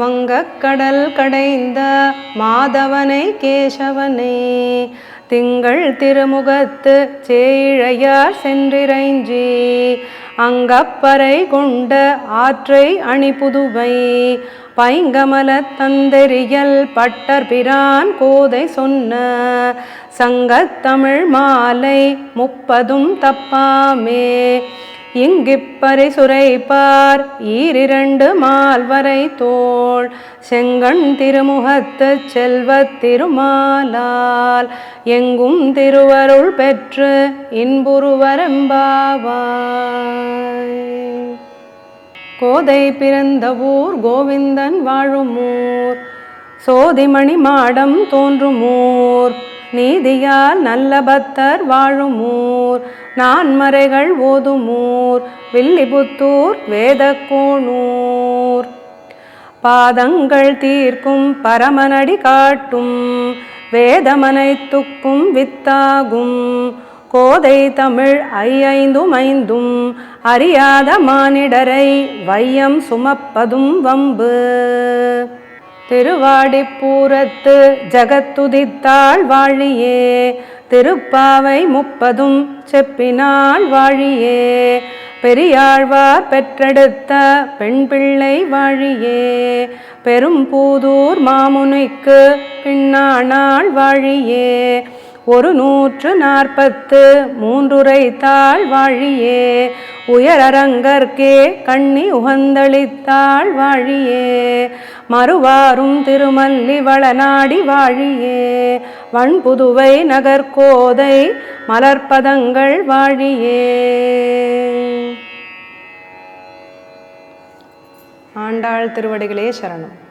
வங்கக்கடல் கடைந்த மாதவனை கேசவனே. திங்கள் திருமுகத்து சேழையார் சென்றிரைஞ்சி அங்கப்பறை கொண்ட ஆற்றை அணிபுதுவை. பைங்கமல தந்தெறியல் பட்டர் பிரான் கோதை சொன்ன. சங்கத்தமிழ் மாலை முப்பதும் தப்பாமே. இங்கிப்பறை சுரைப்பார்? ஈரிரண்டு மால்வரை தோள். செங்கண் திருமுகத்து செல்வத் திருமாலால். எங்கும் திருவருள் பெற்று இன்புருவரம்பாவாய். கோதை பிறந்த ஊர் கோவிந்தன் வாழும் ஊர் சோதிமணி மாடம் தோன்றும் ஊர் நீதியால் நல்ல பக்தர் வாழும் ஊர் நான்மறைகள் ஓதும் ஊர் வில்லிபுத்தூர் வேதக்கோணூர் பாதங்கள் தீர்க்கும் பரமனடி காட்டும். வேதமனைத்துக்கும் வித்தாகும். கோதை தமிழ் ஐயைந்தும் ஐந்தும். அறியாத மானிடரை வையம் சுமப்பதும் வம்பு. திருவாடிப்பூரத்து ஜகத்துதித்தாள் வாழியே. திருப்பாவை முப்பதும் செப்பினாள் வாழியே. பெரியாழ்வார் பெற்றெடுத்த பெண் பிள்ளை வாழியே பெரும்பூதூர் மாமுனிக்கு பின்னானாள் வாழியே. ஒரு நூற்று நாற்பத்து மூன்றுரைத்தாள் வாழியே. உயரரங்கற்கே கண்ணி உகந்தளித்தாள் வாழியே. மறுவாரும் திருமல்லி வளநாடி வாழியே. வண்புதுவை நகர்கோதை மலர்பதங்கள் வாழியே. ஆண்டாள் திருவடிகளே சரணம்.